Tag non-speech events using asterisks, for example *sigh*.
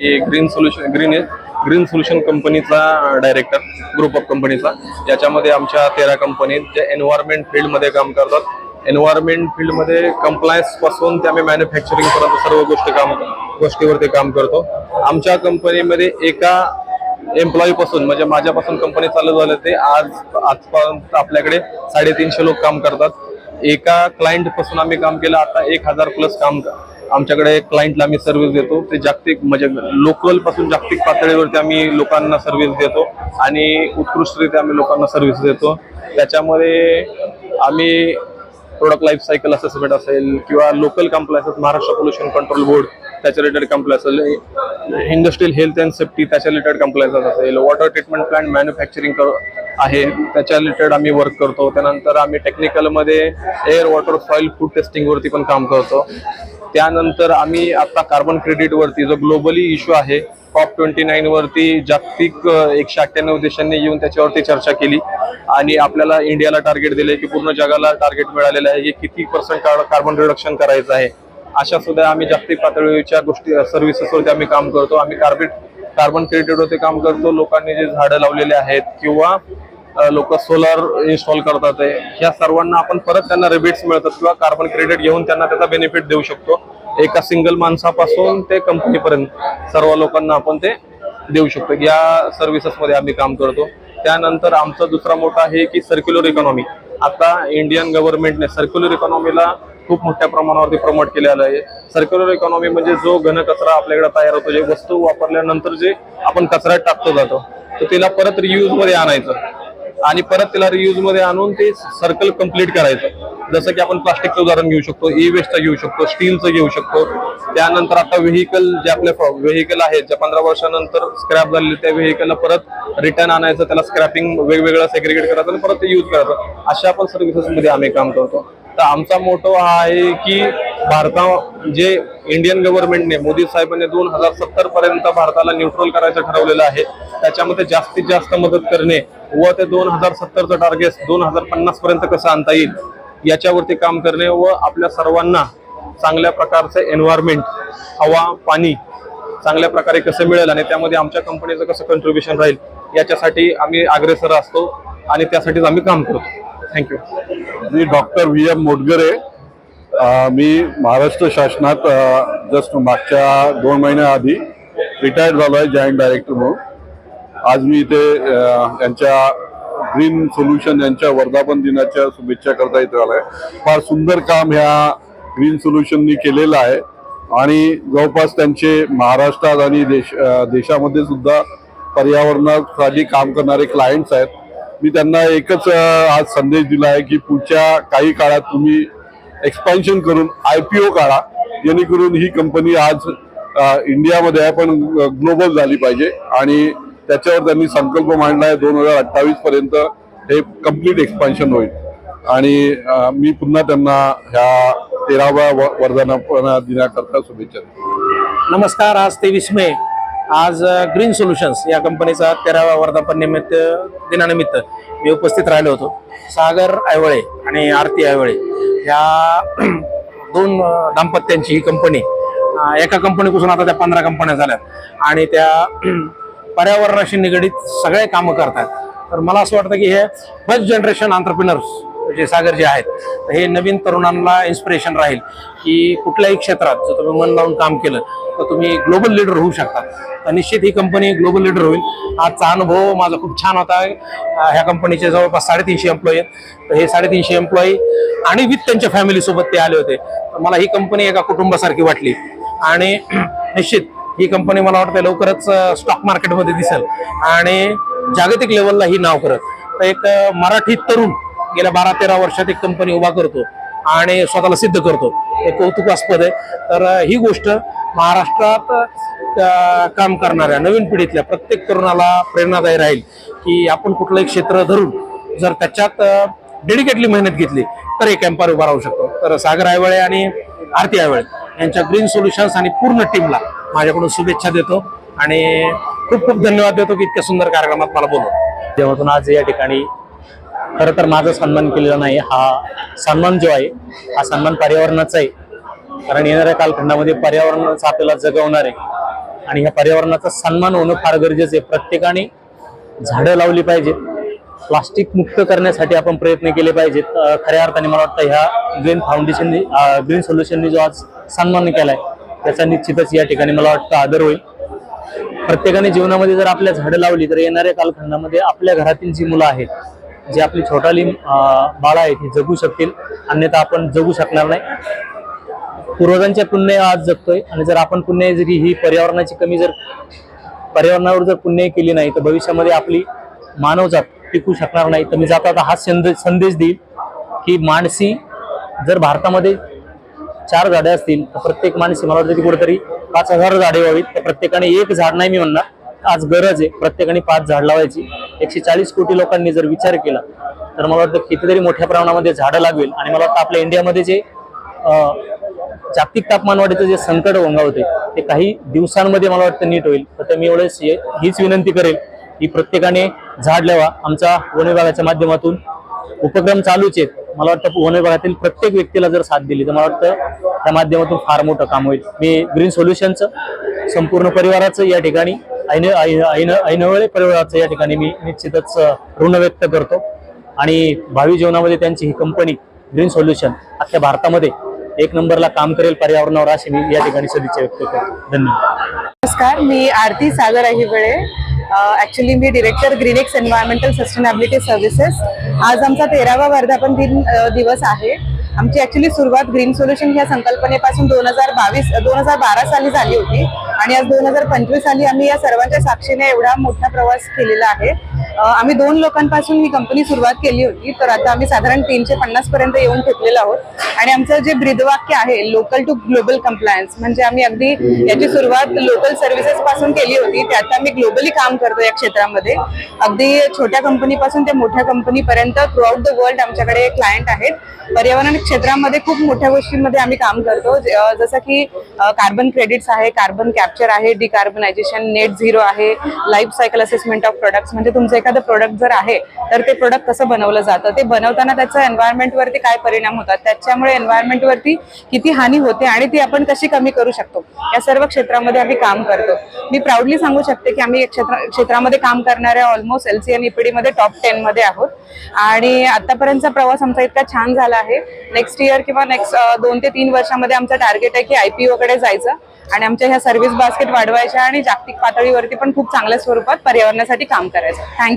मी green solution green green solution कंपनीचा director group of कंपनीचा याच्यामध्ये आमच्या तेरा कंपनीत जे एन्व्हायरमेंट फील्डमध्ये काम करतात. एन्व्हायरमेंट फील्डमध्ये कम्प्लायन्सपासून ते आम्ही मॅन्युफॅक्चरिंगपर्यंत सर्व गोष्टी काम गोष्टीवरती काम करतो. आमच्या कंपनीमध्ये एका एम्प्लॉई पासून म्हणजे माझ्यापासून कंपनी चालू झालं ते आज आजपर्यंत आपल्याकडे साडेतीनशे लोक काम करतात. एका क्लायंटपासून आम्ही काम केलं आता एक हजार प्लस काम आमच्याकडे क्लायंटला आम्ही सर्व्हिस देतो. ते जागतिक म्हणजे लोकलपासून जागतिक पातळीवरती आम्ही लोकांना सर्व्हिस देतो आणि उत्कृष्टरित्या आम्ही लोकांना सर्व्हिस देतो. त्याच्यामध्ये आम्ही प्रोडक्ट लाईफ सायकल असेसमेंट असेल किंवा local compliances Maharashtra pollution control board त्याच्या रिलेटेड कम्प्लायन्स असेल इंडस्ट्रियल हेल्थ अँड सेफ्टी त्याच्या रिलेटेड कम्प्लायन्सेस असेल वॉटर ट्रीटमेंट प्लांट मॅन्युफॅक्चरिंग आहे त्याच्या रिलेटेड आम्ही वर्क करतो. त्यानंतर आम्ही टेक्निकलमध्ये एअर वॉटर सॉईल फूड टेस्टिंगवरती पण काम करतो. त्यानंतर आम्ही आता कार्बन क्रेडिटवरती जो ग्लोबली इश्यू आहे कॉप ट्वेंटी नाईनवरती जागतिक एकशे अठ्ठ्याण्णव देशांनी येऊन त्याच्यावरती चर्चा केली. आणि आपल्याला इंडियाला टार्गेट दिले की पूर्ण जगाला टार्गेट मिळालेलं आहे की किती पर्सेंट कार्बन रिडक्शन करायचं आहे अशा सुद्धा आम्ही जागतिक पातळीच्या गोष्टी सर्व्हिसेसवरती आम्ही काम करतो. आम्ही कार्बेट कार्बन क्रेडिटवरती काम करतो. लोकांनी जे झाडं लावलेले आहेत किंवा लोक सोलार इन्स्टॉल करतात या ह्या सर्वांना आपण परत त्यांना रिबेट्स मिळतात किंवा कार्बन क्रेडिट घेऊन त्यांना त्याचा बेनिफिट देऊ शकतो. एका सिंगल माणसापासून ते कंपनीपर्यंत सर्व लोकांना आपण ते देऊ शकतो. या सर्व्हिसेस मध्ये आम्ही काम करतो. त्यानंतर आमचा दुसरा मोठा आहे की सर्क्युलर इकॉनॉमी आता इंडियन गव्हर्नमेंटने सर्क्युलर इकॉनॉमीला खूप मोठ्या प्रमाणावरती प्रमोट केलेलं आहे. सर्क्युलर इकॉनॉमी म्हणजे जो घनकचरा आपल्याकडे तयार होतो जे वस्तू वापरल्यानंतर जे आपण कचऱ्यात टाकतो जातो तर तिला परत रियूजमध्ये आणायचं. आणि परत त्याला रियूजमध्ये आणून ते सर्कल कंप्लीट करायचं. जसं की आपण प्लास्टिकचं उदाहरण घेऊ शकतो ई वेस्टचं घेऊ शकतो स्टीलचं घेऊ शकतो. त्यानंतर आता व्हेकल जे आपले व्हेकल आहेत ज्या पंधरा वर्षानंतर स्क्रॅप झालेले त्या व्हेकलला परत रिटर्न आणायचं त्याला स्क्रॅपिंग वेगवेगळं सेग्रिगेट करायचं आणि परत ते यूज करायचं. अशा पण सर्व्हिसेसमध्ये आम्ही काम करतो. तर आमचा मोटो हा आहे की भारता जे इंडियन गव्हर्नमेंटने मोदी साहेबांनी दोन हजार सत्तर पर्यंत भारताला न्यूट्रल करायचं ठरवलेलं आहे. त्याच्यामध्ये जास्तीत जास्त मदत करणे व ते दोन हजार सत्तरचं टार्गेट दोन हजार पन्नास पर्यंत कसं आणता येईल याच्यावरती काम करणे व आपल्या सर्वांना चांगल्या प्रकारचं एन्व्हायरमेंट हवा पाणी चांगल्या प्रकारे कसं मिळेल आणि त्यामध्ये आमच्या कंपनीचं कसं कंट्रीब्युशन राहील याच्यासाठी आम्ही अग्रेसर असतो आणि त्यासाठीच आम्ही काम करतो. थँक्यू मी डॉक्टर व्ही एम मोटगरे मी महाराष्ट्र शासनात जस्ट मागच्या दोन महिन्याआधी रिटायर्ड झालो आहे जॉईंट डायरेक्टर म्हणून. आज मी इथे यांच्या ग्रीन सोल्युशन यांच्या वर्धापन दिनाच्या शुभेच्छा करता इथे आहे फार सुंदर काम ह्या ग्रीन सोल्युशननी केलेलं आहे. आणि जवळपास त्यांचे महाराष्ट्रात आणि देश देशामध्ये सुद्धा पर्यावरणासाठी काम करणारे क्लायंट्स आहेत. मी त्यांना एकच आज संदेश दिला आहे की पुढच्या काही काळात तुम्ही एक्सपान्शन करून आय पी ओ काढा. जेणेकरून ही कंपनी आज इंडियामध्ये आहे पण ग्लोबल झाली पाहिजे. आणि त्याच्यावर त्यांनी संकल्प मांडला आहे दोन हजार अठ्ठावीस पर्यंत हे कंप्लीट एक्सपान्शन होईल. आणि मी पुन्हा त्यांना ह्या तेराव्या व- दिनाकरता शुभेच्छा नमस्कार आज तेवीस मे. आज ग्रीन सोल्युशन्स या कंपनीचा तेराव्या वर्धापन निमित्त दिनानिमित्त मी उपस्थित राहिलो होतो. सागर आयवळे आणि आरती आयवळे. या *clears throat* दोन दाम्पत्यांची ही कंपनी एका कंपनीपासून आता त्या पंधरा कंपन्या झाल्यात. आणि त्या *clears throat* पर्यावरणाशी निगडीत सगळे कामं करतात तर मला असं वाटतं की हे फर्स्ट जनरेशन आंतरप्रिनर्स जे सागर जे आहेत हे नवीन तरुणांना इन्स्पिरेशन राहील की कुठल्याही क्षेत्रात जर तुम्ही मन लावून काम केलं तर तुम्ही ग्लोबल लीडर होऊ शकता. तर निश्चित ही कंपनी ग्लोबल लीडर होईल. आजचा अनुभव माझा खूप छान होता. ह्या कंपनीचे जवळपास साडेतीनशे एम्प्लॉई आहेत. तर हे साडेतीनशे एम्प्लॉई आणि विथ त्यांच्या फॅमिलीसोबत ते आले होते. तर मला ही कंपनी एका कुटुंबासारखी वाटली. आणि *clears throat* निश्चित ही कंपनी मला वाटतं लवकरच स्टॉक मार्केटमध्ये दिसेल. आणि जागतिक लेवलला ही नाव करत. तर एक मराठी तरुण गेल्या बारा तेरा वर्षात एक कंपनी उभा करतो आणि स्वतःला सिद्ध करतो. हे कौतुकास्पद आहे. तर ही गोष्ट महाराष्ट्रात काम करणाऱ्या नवीन पिढीतल्या प्रत्येक तरुणाला प्रेरणादायी राहील की आपण कुठलंही क्षेत्र धरून जर त्याच्यात डेडिकेटली मेहनत घेतली तर एक एम्पायर उभा राहू शकतो. तर सागर आयवळे आणि आरती आयवळे यांच्या ग्रीन सोल्युशन्स आणि पूर्ण टीमला माझ्याकडून शुभेच्छा देतो आणि खूप खूप धन्यवाद देतो की इतक्या सुंदर कार्यक्रमात मला बोलवलं. तेव्हातून आज या ठिकाणी खरं तर माझा सन्मान केलेला नाही हा सन्मान जो आहे हा सन्मान पर्यावरणाचा आहे कारण येणाऱ्या कालखंडामध्ये पर्यावरणाचा आपल्याला जगवणार आहे आणि ह्या पर्यावरणाचा सन्मान होणं फार गरजेचं आहे. प्रत्येकाने झाडं लावली पाहिजेत. प्लास्टिक मुक्त करण्यासाठी आपण प्रयत्न केले पाहिजेत. खऱ्या अर्थाने मला वाटतं ह्या ग्रीन फाउंडेशननी ग्रीन सोल्युशननी जो आज सन्मान केलाय त्याचा निश्चितच या ठिकाणी मला वाटतं आदर होईल. प्रत्येकाने जीवनामध्ये जर आपल्या झाडं लावली तर येणाऱ्या कालखंडामध्ये आपल्या घरातील जी मुलं आहेत जी आपली छोटाली बाळा बाळं आहेत ही जगू शकतील. अन्यथा आपण जगू शकणार नाही. पूर्वजांच्या पुण्य आज जगतोय. आणि जर आपण पुण्य जरी ही पर्यावरणाची कमी जर पर्यावरणावर जर पुण्य केली नाही तर भविष्यामध्ये आपली मानवजात टिकू शकणार नाही. तर मी जाता जाता हा संदेश संदेश देईल की माणसी जर भारतामध्ये चार झाडे असतील तर प्रत्येक माणसी मला वाटतं की कुठेतरी पाच हजार झाडे व्हावीत. तर प्रत्येकाने एक झाड नाही मी म्हणणार. आज गरज आहे प्रत्येकाने पाच झाड लावायची. एकशे चाळीस कोटी लोकांनी जर विचार केला तर मला वाटतं कितीतरी मोठ्या प्रमाणामध्ये झाडं लागवेल आणि मला वाटतं आपल्या इंडियामध्ये जे जागतिक तापमानवाढीचं जे संकट ओंगावते ते काही दिवसांमध्ये मला वाटतं नीट होईल. तर मी एवढेच हीच विनंती करेल की प्रत्येकाने झाड लावा. आमचा वन विभागाच्या माध्यमातून उपक्रम चालूच आहेत. मला वाटतं वन विभागातील प्रत्येक व्यक्तीला जर साथ दिली तर मला वाटतं त्या माध्यमातून फार मोठं काम होईल. मी ग्रीन सोल्युशनचं संपूर्ण परिवाराचं या ठिकाणी ऐन ऐन ऐन ऐनवळे परिवाराचं या ठिकाणी मी निश्चितच ऋण व्यक्त करतो. आणि भावी जीवनामध्ये त्यांची ही कंपनी ग्रीन सोल्युशन अख्ख्या भारतामध्ये एक नंबरला काम करेल पर्यावरणावर अशी मी या ठिकाणी सदिच्छा व्यक्त करतो. धन्यवाद. नमस्कार मी आरती सागर अहिबळे. ॲक्च्युली मी director Greenex environmental sustainability services आज आमचा तेरावा वर्धापन दिन दिवस आहे. आमची ॲक्च्युली सुरुवात ग्रीन सोल्युशन ह्या संकल्पनेपासून दोन हजार बावीस दोन हजार बारा साली झाली होती. आणि आज दोन हजार पंचवीस साली आम्ही या सर्वांच्या साक्षीने एवढा मोठा प्रवास केलेला आहे. आम्ही दोन लोकांपासून ही कंपनी सुरुवात केली होती तर आता आम्ही साधारण तीनशे पन्नास पर्यंत येऊन ठेपलेलो आहोत. आणि आमचं जे ब्रीदवाक्य आहे लोकल टू ग्लोबल कम्प्लायन्स म्हणजे आम्ही अगदी याची सुरुवात लोकल सर्व्हिसेस पासून केली होती ते आता आम्ही ग्लोबली काम करतो या क्षेत्रामध्ये. अगदी छोट्या कंपनीपासून ते मोठ्या कंपनीपर्यंत थ्रू आउट द वर्ल्ड आमच्याकडे क्लायंट आहेत. पर्यावरण क्षेत्रामध्ये खूप मोठ्या गोष्टींमध्ये आम्ही काम करतो. जसं की कार्बन क्रेडिट्स आहे कार्बन कॅप्चर आहे डिकार्बनायझेशन नेट झिरो आहे life cycle assessment of products म्हणजे तुमचं एखादं प्रोडक्ट जर आहे तर ते प्रोडक्ट कसं बनवलं जातं? ते बनवताना त्याचा एन्व्हायरमेंटवरती काय परिणाम होतात? त्याच्यामुळे एन्व्हायरमेंटवरती किती हानी होते आणि ती आपण कशी कमी करू शकतो? या सर्व क्षेत्रामध्ये आम्ही काम करतो. मी प्राऊडली सांगू शकते की आम्ही क्षेत्र क्षेत्रामध्ये काम करणाऱ्या almost L C M EPD मध्ये टॉप टेन मध्ये आहोत. आणि आतापर्यंतचा प्रवास आमचा इतका छान झाला आहे. नेक्स्ट इयर किंवा नेक्स्ट दोन ते तीन वर्षामध्ये आमचं टार्गेट आहे की आयपीओ कडे जायचं. आणि आमच्या ह्या सर्व्हिस बास्केट वाढवायच्या आणि जागतिक पातळीवरती पण खूप चांगल्या स्वरूपात पर्यावरणासाठी काम करायचं. थँक्यू